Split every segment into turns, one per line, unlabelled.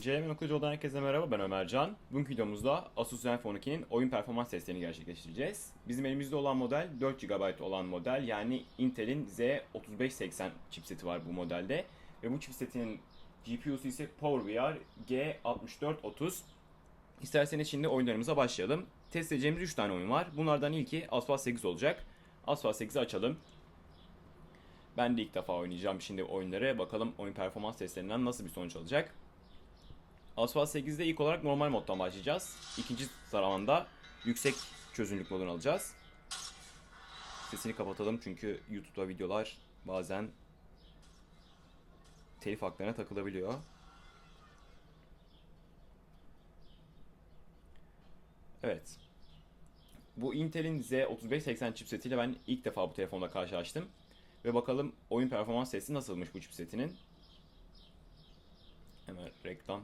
Okuyucu'dan herkese merhaba ben Ömercan. Bugünkü videomuzda Asus Zenfone 2'nin oyun performans testlerini gerçekleştireceğiz. Bizim elimizde olan model 4 GB olan model yani Intel'in Z3580 chipseti var bu modelde. Ve bu chipsetinin GPU'su ise PowerVR G6430. İsterseniz şimdi oyunlarımıza başlayalım. Test edeceğimiz 3 tane oyun var. Bunlardan ilki Asphalt 8 olacak. Asphalt 8'i açalım. Ben de ilk defa oynayacağım şimdi oyunları. Bakalım oyun performans testlerinden nasıl bir sonuç alacak. Asphalt 8'de ilk olarak normal moddan başlayacağız. İkinci zaramanda yüksek çözünürlük modunu alacağız. Sesini kapatalım çünkü YouTube'da videolar bazen telif haklarına takılabiliyor. Evet. Bu Intel'in Z3580 chipsetiyle ben ilk defa bu telefonla karşılaştım. Ve bakalım oyun performans testi nasılmış bu chipsetinin. Hemen reklam.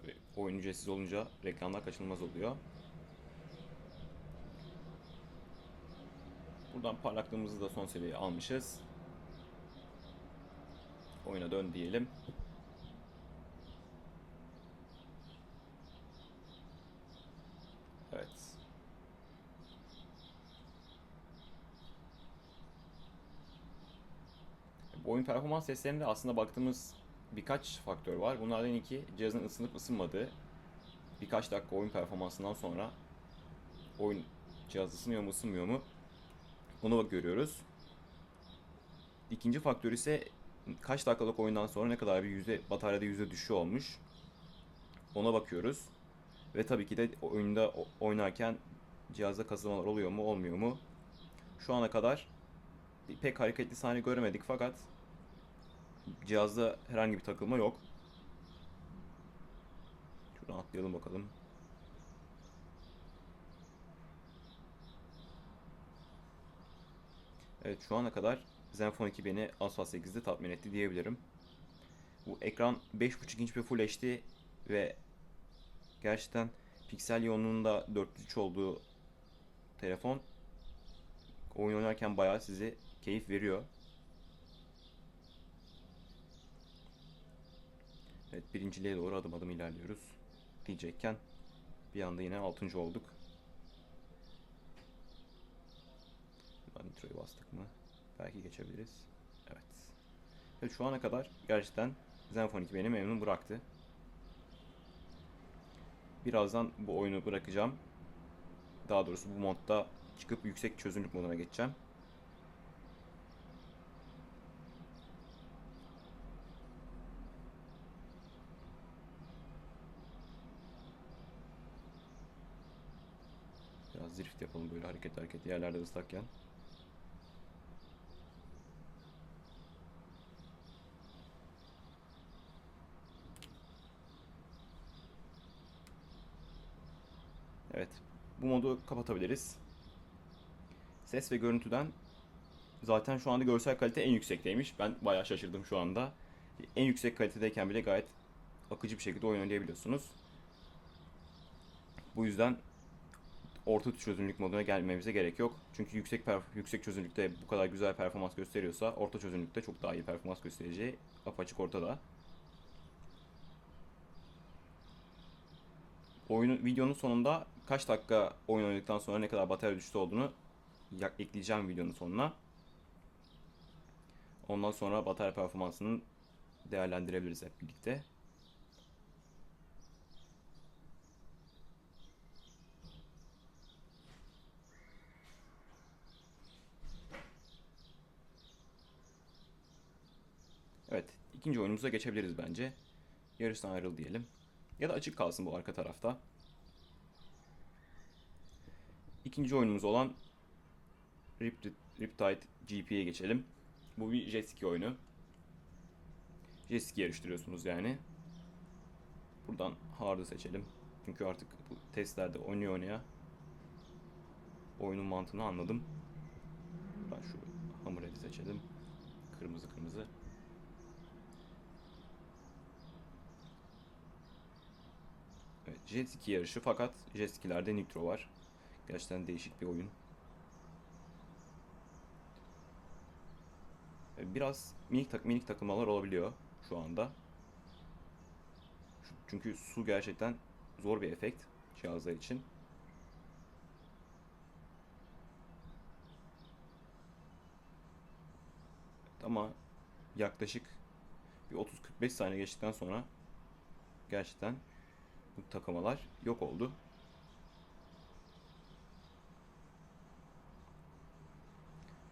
Tabi oyun ücretsiz olunca reklamlar kaçınılmaz oluyor. Buradan parlaklığımızı da son seviyeye almışız. Oyuna dön diyelim. Evet. Bu oyun performans testlerinde aslında baktığımız birkaç faktör var. Bunlardan iki cihazın ısınıp ısınmadığı. Birkaç dakika oyun performansından sonra oyun cihaz ısınıyor mu ısınmıyor mu onu bak görüyoruz. İkinci faktör ise kaç dakikalık oyundan sonra ne kadar bir yüzde bataryada yüzde düşüş olmuş. Ona bakıyoruz. Ve tabii ki de oyunda oynarken cihazda kasılmalar oluyor mu olmuyor mu? Şu ana kadar pek hareketli sahne göremedik fakat cihazda herhangi bir takılma yok. Şuradan atlayalım bakalım. Evet şu ana kadar Zenfone 2 beni Asphalt 8'de tatmin etti diyebilirim. Bu ekran 5.5 inç bir Full HD ve gerçekten piksel yoğunluğunda 403 olduğu telefon oyun oynarken bayağı size keyif veriyor. Evet birinciliğe doğru adım adım ilerliyoruz. Diyecekken bir anda yine 6. olduk. Nitroyu bastık mı? Belki geçebiliriz. Evet. Evet şu ana kadar gerçekten Zenfone 2 beni memnun bıraktı. Birazdan bu oyunu bırakacağım. Daha doğrusu bu modda çıkıp yüksek çözünürlük moduna geçeceğim. Biraz drift yapalım böyle hareket hareket yerlerde ıslakken. Evet. Bu modu kapatabiliriz. Ses ve görüntüden zaten şu anda görsel kalite en yüksekteymiş. Ben bayağı şaşırdım şu anda. En yüksek kalitedeyken bile gayet akıcı bir şekilde oyun oynayabiliyorsunuz. Bu yüzden orta çözünürlük moduna gelmemize gerek yok. Çünkü yüksek yüksek çözünürlükte bu kadar güzel performans gösteriyorsa orta çözünürlükte çok daha iyi performans göstereceği apaçık ortada. Oyunu videonun sonunda kaç dakika oyun oynadıktan sonra ne kadar batarya düştü olduğunu ekleyeceğim videonun sonuna. Ondan sonra batarya performansını değerlendirebiliriz hep birlikte. Evet, ikinci oyunumuza geçebiliriz bence. Yarıştan ayrıl diyelim. Ya da açık kalsın bu arka tarafta. İkinci oyunumuz olan Riptide GP'ye geçelim. Bu bir jet ski oyunu. Jet ski yarıştırıyorsunuz yani. Buradan hard'ı seçelim. Çünkü artık bu testlerde oynuyor oynaya oyunun mantığını anladım. Ben şu hammerhead'i seçelim. Kırmızı kırmızı. Jet ski yarışı fakat jet skilerde nitro var. Gerçekten değişik bir oyun. Biraz minik tak minik takılmalar olabiliyor şu anda. Çünkü su gerçekten zor bir efekt cihazlar için. Ama yaklaşık bir 30-45 saniye geçtikten sonra gerçekten bu takamalar yok oldu.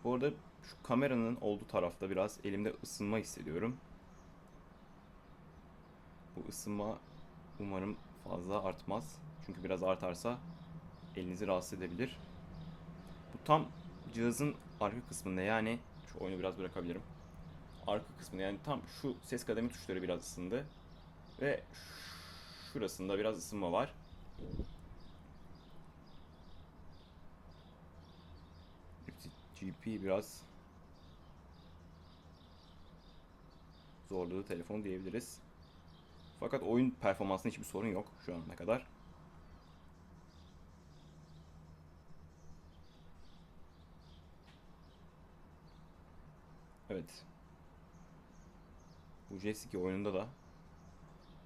Bu arada şu kameranın olduğu tarafta biraz elimde ısınma hissediyorum. Bu ısınma umarım fazla artmaz. Çünkü biraz artarsa elinizi rahatsız edebilir. Bu tam cihazın arka kısmında yani şu oyunu biraz bırakabilirim. Arka kısmında yani tam şu ses kademi tuşları biraz ısındı. Ve şurasında biraz ısınma var. GP biraz zorladı telefon diyebiliriz. Fakat oyun performansında hiçbir sorun yok şu ana kadar. Evet. Bu J2 oyununda da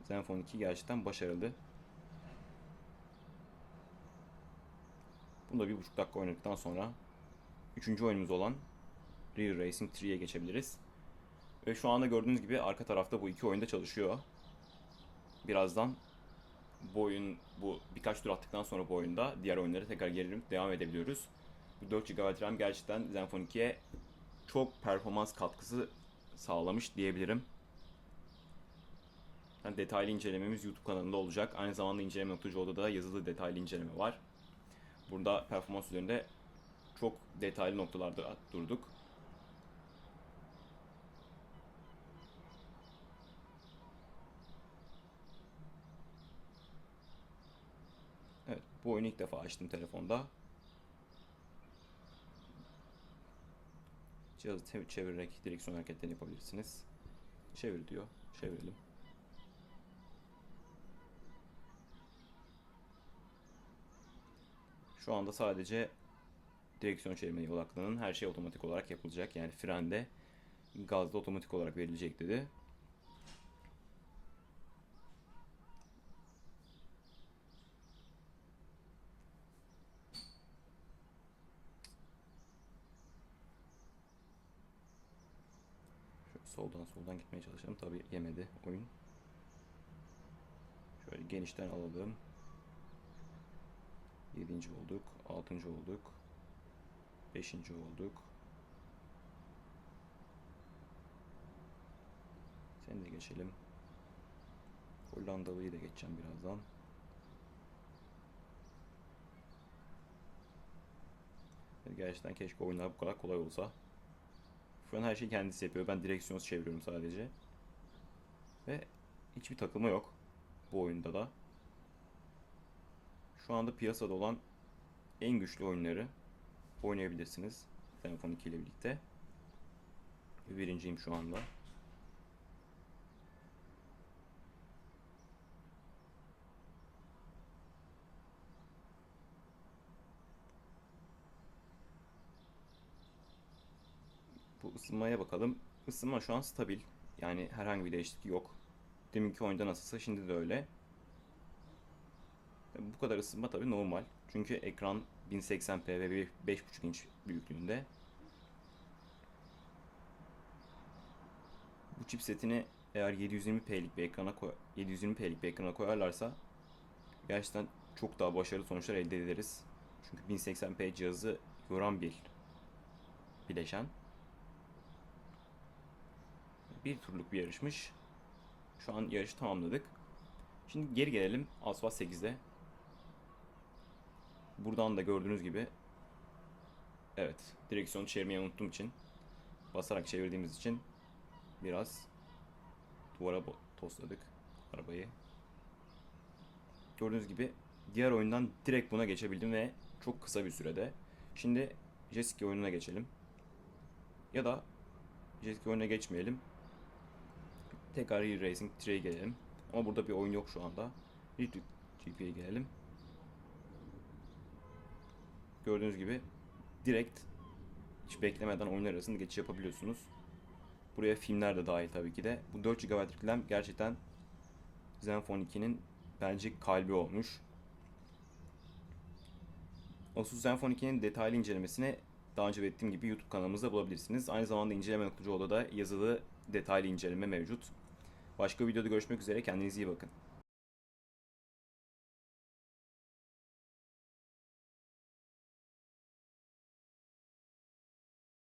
Zenfone 2 gerçekten başarılı. Bunu da bir buçuk dakika oynadıktan sonra üçüncü oyunumuz olan Real Racing 3'ye geçebiliriz. Ve şu anda gördüğünüz gibi arka tarafta bu iki oyunda çalışıyor. Birazdan bu oyun, bu birkaç tur attıktan sonra bu oyunda diğer oyunları tekrar geri devam edebiliyoruz. Bu 4 GB RAM gerçekten Zenfone 2'ye çok performans katkısı sağlamış diyebilirim. Yani detaylı incelememiz YouTube kanalında olacak. Aynı zamanda inceleme.co'da da yazılı detaylı inceleme var. Burada performans üzerinde çok detaylı noktalarda durduk. Evet, bu oyunu ilk defa açtım telefonda. Cihazı çevirerek direksiyon hareketlerini yapabilirsiniz. Çevir diyor. Çevirelim. Şu anda sadece direksiyon çevirmeye odaklanın. Her şey otomatik olarak yapılacak. Yani frende, gazda otomatik olarak verilecek dedi. Şöyle soldan soldan gitmeye çalışalım. Tabi yemedi oyun. Şöyle genişten alalım. Yedinci olduk. Altıncı olduk. Beşinci olduk. Seni de geçelim. Hollandalı'yı da geçeceğim birazdan. Gerçekten keşke oyunlar bu kadar kolay olsa. Şu her şeyi kendisi yapıyor. Ben direksiyonu çeviriyorum sadece. Ve hiçbir takılma yok. Bu oyunda da. Şu anda piyasada olan en güçlü oyunları oynayabilirsiniz. Telefon 2 ile birlikte. Birinciyim şu anda. Bu ısınmaya bakalım. Isınma şu an stabil. Yani herhangi bir değişiklik yok. Deminki oyunda nasılsa şimdi de öyle. Bu kadar ısınma tabii normal. Çünkü ekran 1080p ve 5.5 inç büyüklüğünde. Bu chipsetini eğer 720p'lik bir ekrana koy 720p'lik bir ekrana koyarlarsa gerçekten çok daha başarılı sonuçlar elde ederiz. Çünkü 1080p cihazı yoran bir bileşen. Bir turluk bir yarışmış. Şu an yarışı tamamladık. Şimdi geri gelelim Asphalt 8'de. Buradan da gördüğünüz gibi evet direksiyonu çevirmeyi unuttuğum için basarak çevirdiğimiz için biraz duvara tosladık arabayı. Gördüğünüz gibi diğer oyundan direkt buna geçebildim ve çok kısa bir sürede. Şimdi Jet oyununa geçelim. Ya da Jet oyununa geçmeyelim. Tekrar Racing 3'ye gelelim. Ama burada bir oyun yok şu anda. Retweet GP'ye gelelim. Gördüğünüz gibi direkt hiç beklemeden oyunlar arasında geçiş yapabiliyorsunuz. Buraya filmler de dahil tabii ki de. Bu 4 GB RAM gerçekten Zenfone 2'nin bence kalbi olmuş. Asus Zenfone 2'nin detaylı incelemesini daha önce belirttiğim gibi YouTube kanalımızda bulabilirsiniz. Aynı zamanda inceleme.co'da da yazılı detaylı inceleme mevcut. Başka videoda görüşmek üzere. Kendinize iyi bakın.